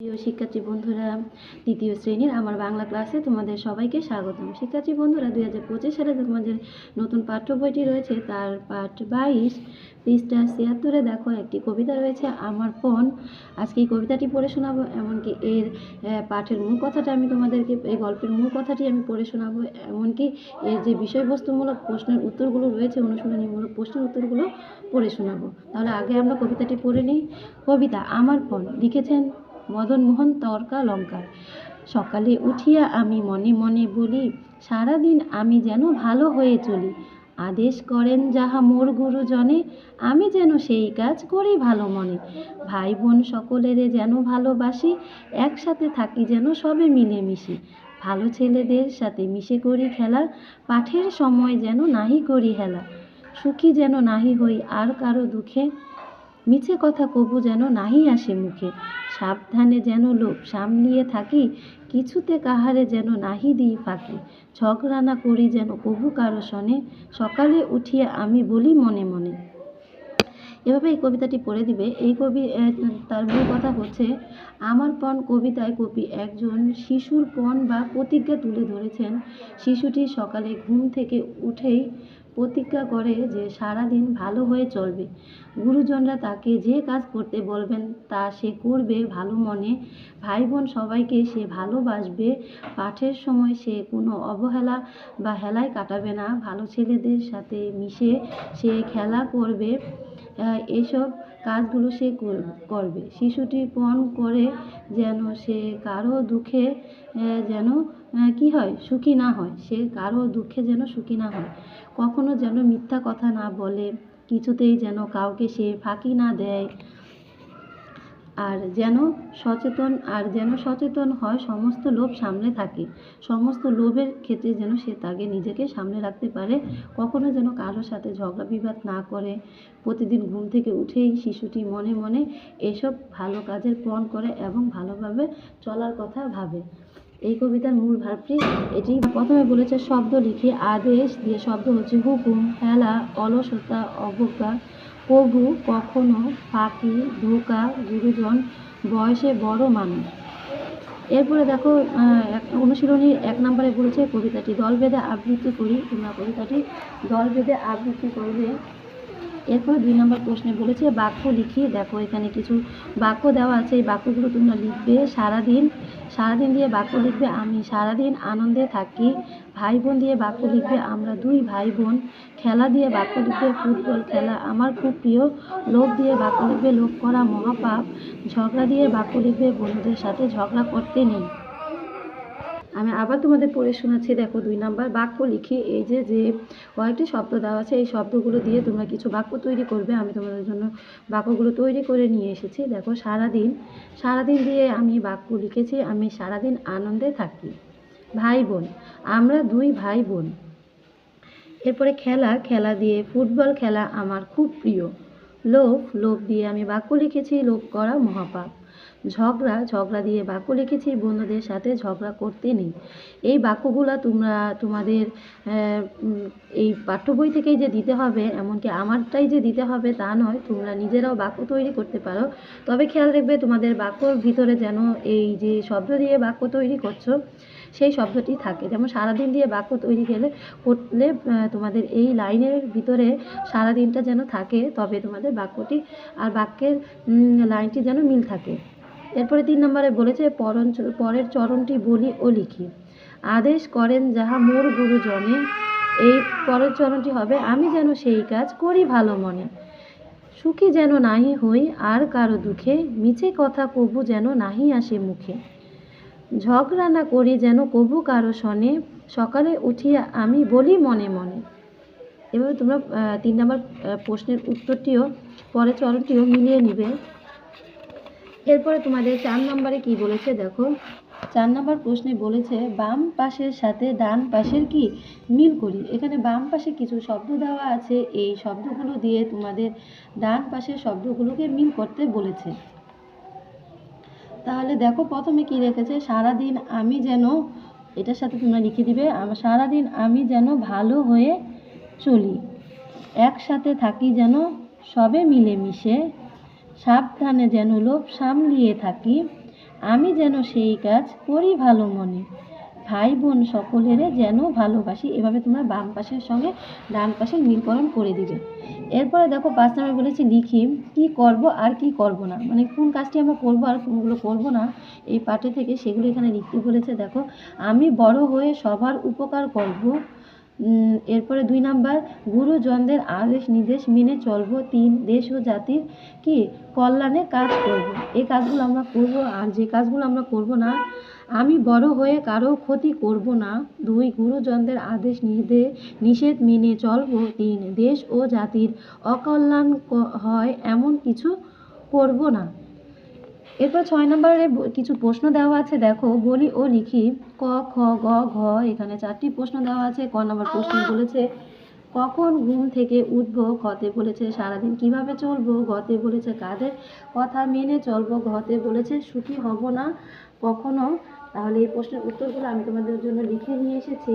প্রিয় শিক্ষার্থী বন্ধুরা দ্বিতীয় শ্রেণির আমার বাংলা ক্লাসে তোমাদের সবাইকে স্বাগতম। শিক্ষার্থী বন্ধুরা, দুই হাজার পঁচিশ সালে তোমাদের নতুন পাঠ্য বইটি রয়েছে। তার পাঠ বাইশ, পৃষ্ঠা ছিয়াত্তরে দেখো, একটি কবিতা রয়েছে, আমার পণ আজকে এই কবিতাটি পড়ে শোনাবো, এমনকি এর পাঠের মূল কথাটা আমি তোমাদেরকে, এই গল্পের মূল কথাটি আমি পড়ে শোনাবো, এমনকি এর যে বিষয়বস্তুমূলক প্রশ্নের উত্তরগুলো রয়েছে, অনুশীলনীমূলক প্রশ্নের উত্তরগুলো পড়ে শোনাবো। তাহলে আগে আমরা কবিতাটি পড়ে নিই। কবিতা, আমার পণ লিখেছেন মদনমোহন তর্কা লঙ্কার। সকালে উঠিয়া আমি মনে মনে বলি, সারাদিন আমি যেন ভালো হয়ে চলি। আদেশ করেন যাহা মোর গুরুজনে, আমি যেন সেই কাজ করি ভালো মনে। ভাই বোন সকলেরে যেন ভালোবাসি, একসাথে থাকি যেন সবে মিলেমিশি। ভালো ছেলেদের সাথে মিশে করি খেলা, পাঠের সময় যেন নাহি করি হেলা। সুখী যেন নাহি হই আর কারও দুঃখে, মিছে কথা কবু যেন নাহি আসে মুখে। সাবধানে যেন লোভ সামলিয়ে থাকি, কিছুতে কাহারে যেন নাহি দিই ফাঁকি। ঝগড়া না করি যেন কবু কারও শনে সকালে উঠিয়া আমি বলি মনে মনে। এভাবে এই কবিতাটি পড়ে দিবে। এই কবি তার মূল কথা হচ্ছে, আমার পণ কবিতায় কবি একজন শিশুর পণ বা প্রতিজ্ঞা তুলে ধরেছেন। শিশুটি সকালে ঘুম থেকে উঠেই প্রতিজ্ঞা করে যে সারাদিন ভালো হয়ে চলবে। গুরুজনরা তাকে যে কাজ করতে বলবেন, তা সে করবে ভালো মনে। ভাই বোন সবাইকে সে ভালোবাসবে। পাঠের সময় সে কোনো অবহেলা বা হেলায় কাটাবে না। ভালো ছেলেদের সাথে মিশে সে খেলা করবে। এসব কাজগুলো সে কর- করবে। শিশুটি পণ করে যেন সে কারও দুঃখে যেন কি হয়? সুখী না হয়। সে কারও দুঃখে যেন সুখী না হয়। কখনো যেন মিথ্যা কথা না বলে, কিছুতেই যেন কাউকে সে ফাঁকি না দেয়। আর যেন সচেতন, আর যেন সচেতন হয় সমস্ত লোভ সামনে থাকে। সমস্ত লোভের ক্ষেত্রে যেন সে তাকে নিজেকে সামলে রাখতে পারে। কখনো যেন কারোর সাথে ঝগড়া বিবাদ না করে। প্রতিদিন ঘুম থেকে উঠেই শিশুটি মনে মনে এসব ভালো কাজের পণ করে এবং ভালোভাবে চলার কথা ভাবে। এই কবিতার মূল ভাবটি এটি। প্রথমে বলেছে, শব্দ লিখে আদেশ দিয়ে শব্দ হচ্ছে হুকুম, হেলা, অলসতা, অবজ্ঞা। কবু কখনো পাখি ধোকা, গুরুজন বয়সে বড় মানুষ। এরপরে দেখো অনুশীলনীর এক নম্বরে বলেছে কবিতাটি, দল বেঁধে আবৃত্তি করি তোমরা কবিতাটি, দল বেঁধে আবৃত্তি করবে এরপরে দুই নম্বর প্রশ্নে বলেছে, বাক্য লিখি, দেখো এখানে কিছু বাক্য দেওয়া আছে, এই বাক্যগুলো তোমরা লিখবে সারাদিন সারাদিন দিয়ে বাক্য লিখবে আমি, সারাদিন আনন্দে থাকি ভাই বোন দিয়ে বাক্য লিখবে আমরা দুই ভাই বোন খেলা দিয়ে বাক্য লিখবে ফুটবল খেলা, আমার খুব প্রিয়, লোভ দিয়ে বাক্য লিখবে লোভ করা মহাপাপ, ঝগড়া দিয়ে বাক্য লিখবে বন্ধুদের সাথে ঝগড়া করতে নেই। আমি আবার তোমাদের পড়ে শোনাচ্ছি, দেখো দুই নাম্বার বাক্য লিখে, এই যে যে কয়েকটি শব্দ দেওয়া আছে, এই শব্দগুলো দিয়ে তোমরা কিছু বাক্য তৈরি করবে। আমি তোমাদের জন্য বাক্যগুলো তৈরি করে নিয়ে এসেছি। দেখো, সারাদিন সারাদিন দিয়ে আমি বাক্য লিখেছি, আমি সারাদিন আনন্দে থাকি। ভাই বোন, আমরা দুই ভাই বোন। এরপরে খেলা খেলা দিয়ে, ফুটবল খেলা আমার খুব প্রিয়। লোভ লোভ দিয়ে আমি বাক্য লিখেছি, লোভ করা মহাপাপ। ঝগড়া ঝগড়া দিয়ে বাক্য লিখেছি, বন্ধুদের সাথে ঝগড়া করতে নেই। এই বাক্যগুলো তোমরা তোমাদের এই পাঠ্য বই থেকেই যে দিতে হবে, এমনকি আমারটাই যে দিতে হবে তা নয়, তোমরা নিজেরাও বাক্য তৈরি করতে পারো। তবে খেয়াল রাখবে তোমাদের বাক্যর ভিতরে যেন এই যে শব্দ দিয়ে বাক্য তৈরি করছ, সেই শব্দটি থাকে। যেমন সারাদিন দিয়ে বাক্য তৈরি গেলে, করলে তোমাদের এই লাইনের ভিতরে সারাদিনটা যেন থাকে, তবে তোমাদের বাক্যটি আর বাক্যের লাইনটি যেন মিল থাকে। এরপরে তিন নম্বরে বলেছে পরন পরের চরণটি বলি ও লিখি। আদেশ করেন যাহা মোর গুরুজনে, এই পরের চরণটি হবে, আমি যেন সেই কাজ করি ভালো মনে। সুখী যেন নাহি হই, আর কারও দুঃখে, মিছে কথা কবু যেন নাহি আসে মুখে। ঝগড়া না করি যেন কবু কারও শনে সকালে উঠিয়া আমি বলি মনে মনে। এভাবে তোমরা তিন নম্বর প্রশ্নের উত্তরটিও, পরের চরণটিও মিলিয়ে নিবে। এরপরে তোমাদের চার নম্বরে কি বলেছে দেখো? চার নম্বর প্রশ্নে বলেছে, বাম পাশের সাথে ডান পাশের কি? মিল করি। এখানে বাম পাশে কিছু শব্দ দেওয়া আছে। এই শব্দগুলো দিয়ে তোমাদের ডান পাশের শব্দগুলোকে মিল করতে বলেছে। তাহলে দেখো, প্রথমে কি রেখেছে? সারাদিন আমি যেন, এটার সাথে তোমরা লিখে দিবে সারাদিন আমি যেন ভালো হয়ে চলি। একসাথে থাকি যেন সবে মিলেমিশে সাবধানে যেন লোভ সামলিয়ে থাকি, আমি যেন সেই কাজ করি ভালো মনে। ভাই বোন সকলেরে যেন ভালোবাসি, এভাবে তোমরা বাম পাশের সঙ্গে ডান পাশের মিলকরণ করে দিবে। এরপরে দেখো পাঁচ নাম্বার বলেছি লিখি, কি করব আর কি করব না? মানে কোন কাজটি আমরা করব আর কোনগুলো করব না? এই পাঠে থেকে সেগুলো এখানে লিখতে বলেছে, দেখো, আমি বড় হয়ে সবার উপকার করব এরপরে দুই নাম্বার, গুরুজনদের আদেশ নির্দেশ মেনে চলবো তিন, দেশ ও জাতির কি কল্যাণে কাজ করব। এই কাজগুলো আমরা করব আর যে কাজগুলো আমরা করব না, আমি বড় হয়ে কারও ক্ষতি করব না। দুই, গুরুজনদের আদেশ নির্দেশ নিষেধ মেনে চলব তিন, দেশ ও জাতির অকল্যাণ হয় এমন কিছু করব না। এরপর ছয় নম্বরে কিছু প্রশ্ন দেওয়া আছে দেখো বলি ও লিখি ক খ গ ঘ এখানে চারটি প্রশ্ন দেওয়া আছে ক নম্বর প্রশ্ন বলেছে কখন ঘুম থেকে উঠবো খতে বলেছে সারাদিন কীভাবে চলবো গতে বলেছে কাদের কথা মেনে চলবো ঘতে বলেছে সুখী হব না কখনো? তাহলে এই প্রশ্নের উত্তরগুলো আমি তোমাদের জন্য লিখে নিয়ে এসেছি।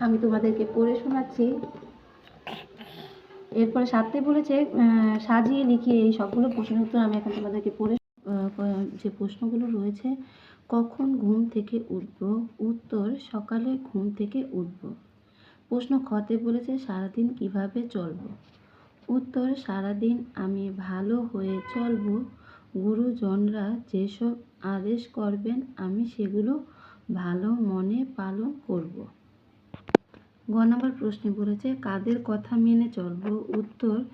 আমি তোমাদেরকে পড়ে শোনাচ্ছি। এরপরে সাথে বলেছে সাজিয়ে লিখিয়ে এই সবগুলো প্রশ্নের উত্তর আমি এখন তোমাদেরকে পড়ে যে প্রশ্নগুলো রয়েছে, কখন ঘুম থেকে উঠব? উত্তর, সকালে ঘুম থেকে উঠব। প্রশ্ন খতে বলেছে, সারাদিন কীভাবে চলব? উত্তর, সারাদিন আমি ভালো হয়ে চলব। গুরুজনরা যেসব আদেশ করবেন, আমি সেগুলো ভালো মনে পালন করব। গ নম্বর প্রশ্নে বলেছে, কাদের কথা মেনে চলবো? উত্তর,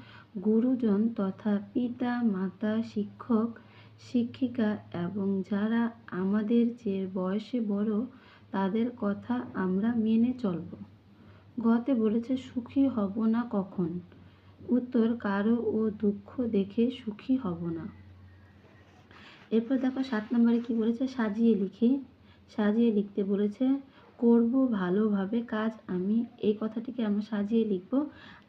গুরুজন তথা পিতা, মাতা, শিক্ষক, শিক্ষিকা এবং যারা আমাদের যে বয়সে বড়, তাদের কথা আমরা মেনে চলব। গতে বলেছে, সুখী হব না কখন? উত্তর, কারও ও দুঃখ দেখে সুখী হব না। এরপর দেখো, সাত নম্বরে কি বলেছে? সাজিয়ে লিখি। সাজিয়ে লিখতে বলেছে করব ভালোভাবে কাজ, আমি এই কথাটিকে আমরা সাজিয়ে লিখব,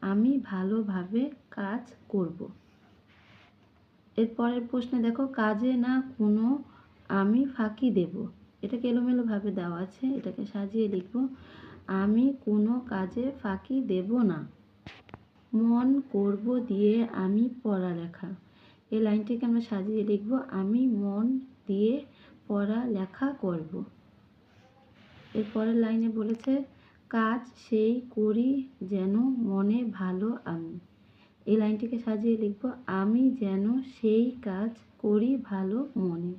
আমি ভালোভাবে কাজ করব। এর পরের প্রশ্নে দেখো, কাজে না কোনো আমি ফাঁকি দেব? এটাকে এলোমেলোভাবে দেওয়া আছে, এটাকে সাজিয়ে লিখব, আমি কোনো কাজে ফাঁকি দেব না। মন করব দিয়ে আমি পড়ালেখা। এই লাইনটিকে আমরা সাজিয়ে লিখব, আমি মন দিয়ে পড়ালেখা করব। এর পরের লাইনে বলেছে, কাজ সেই করি যেন মনে ভালো আমি। এই লাইনটিকে সাজিয়ে লিখব, আমি যেন সেই কাজ করি ভালো মনে।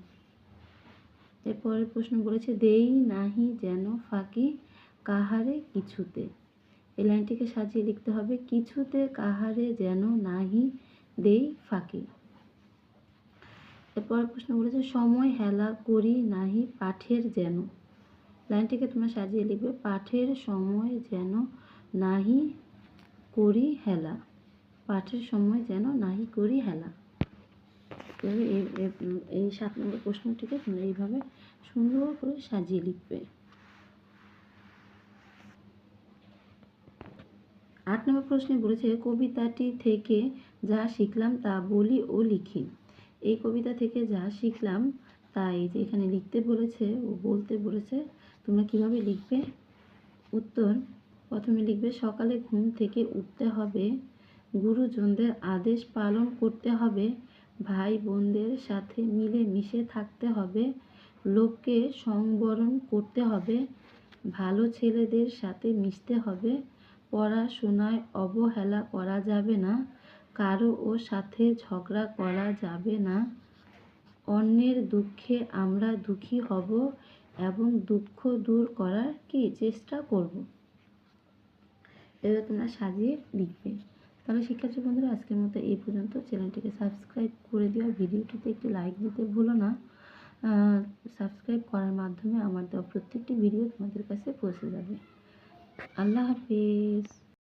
এর পরের প্রশ্ন বলেছে, দেই নাহি যেন ফাঁকি কাহারে কিছুতে। এই লাইনটিকে সাজিয়ে লিখতে হবে, কিছুতে কাহারে যেন নাহি দেই ফাঁকি। এরপরের প্রশ্ন বলেছে, সময় হেলা করি নাহি পাঠের যেন। লাইনটিকে তোমরা সাজিয়ে লিখবে, পাঠের সময় যেন নাহি করি হেলা। পাঠের সময় যেন নাহি করি হেলা। এই সাত নম্বর প্রশ্নটিকে তোমরা এইভাবে সুন্দর করে সাজিয়ে লিখবে। আট নম্বর প্রশ্নে বলেছে, কবিতাটি থেকে যা শিখলাম তা বলি ও লিখি। এই কবিতা থেকে যা শিখলাম তাই যে এখানে লিখতে বলেছে ও বলতে বলেছে তোমরা কীভাবে লিখবে? উত্তর, প্রথমে লিখবে, সকালে ঘুম থেকে উঠতে হবে। গুরুজনদের আদেশ পালন করতে হবে। ভাই বোনদের সাথে মিলে মিশে থাকতে হবে। লোককে সংবরণ করতে হবে। ভালো ছেলেদের সাথে মিশতে হবে। পড়াশোনায় অবহেলা করা যাবে না। কারও ও সাথে ঝগড়া করা যাবে না। অন্যের দুঃখে আমরা দুঃখী হব। দুঃখ দূর করার কি চেষ্টা করব? এবার তোমরা সাজিয়ে লিখবে। তাহলে শিক্ষার্থী বন্ধুরা, আজকের মতো এই পর্যন্ত। চ্যানেলটিকে সাবস্ক্রাইব করে দিও। ভিডিওটিতে একটি লাইক দিতে ভুলো না। সাবস্ক্রাইব করার মাধ্যমে আমার দেওয়া প্রত্যেকটি ভিডিও তোমাদের কাছে পৌঁছে যাবে। আল্লাহ হাফিজ।